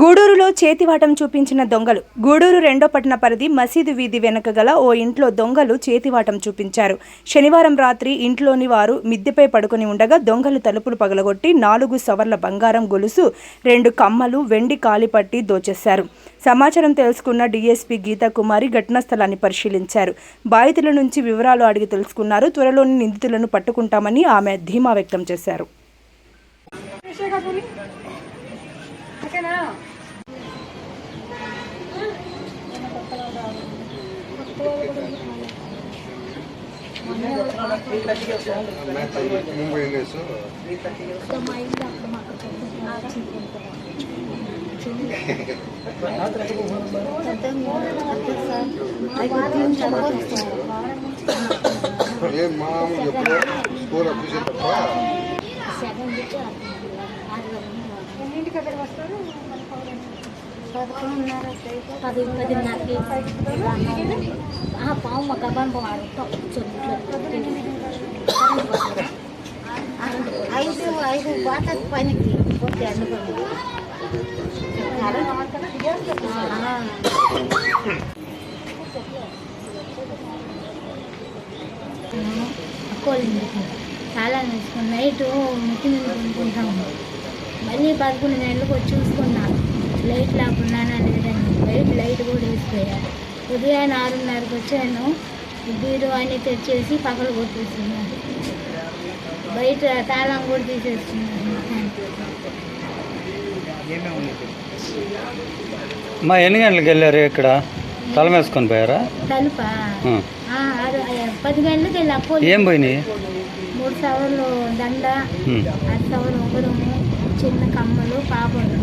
గూడూరులో చేతివాటం చూపించిన దొంగలు. గూడూరు రెండో పట్టణ పరిధి మసీదు వీధి వెనుక గల ఓ ఇంట్లో దొంగలు చేతివాటం చూపించారు. శనివారం రాత్రి ఇంట్లోని వారు మిద్దెపై పడుకొని ఉండగా దొంగలు తలుపులు పగలగొట్టి నాలుగు సవర్ల బంగారం గొలుసు రెండు కమ్మలు వెండి కాలిపట్టి దోచేశారు. సమాచారం తెలుసుకున్న డీఎస్పీ గీతా కుమారి ఘటనా స్థలాన్ని పరిశీలించారు. బాధితుల నుంచి వివరాలు అడిగి తెలుసుకున్నారు. త్వరలోని నిందితులను పట్టుకుంటామని ఆమె ధీమా వ్యక్తం చేశారు. ఓకేనా? ముంబై ఇండియన్స్ ఏం మామూలు ఎప్పుడో స్కూల్ అప్పిస్తే తప్ప వస్తారు పది పదిన్నరకి ఆ పావు మా గబాన్ పోవాడు ఐదు ఐదు బాటల పనికి పోతే అనుకోండి అక్కోలింది చాలా నేర్చుకుని నైట్ ముట్టి మీద కొనుక్కుంటాము మళ్ళీ పదకొండు గంటలకు వచ్చి చూసుకున్నాను లైట్ లేకుండా లేదని లైట్ లైట్ కూడా వేసిపోయారు ఉదయాన్నే ఆరున్నరకు వచ్చాను. బీరు అన్ని తెచ్చేసి పగలు కొట్టేస్తున్నారు. బయట తాళం కూడా తీసేస్తున్నారు. మా ఎన్ని గంటలకు వెళ్ళారు ఇక్కడ? తల వేసుకొని పోయారా? తలుపా? పది గంటలకు వెళ్ళి. ఏం పోయినాయి? మూడు సవర్లు దండ. ఆరు సవర్లు ఉంగరము చిన్న కమ్మలు పాపలు.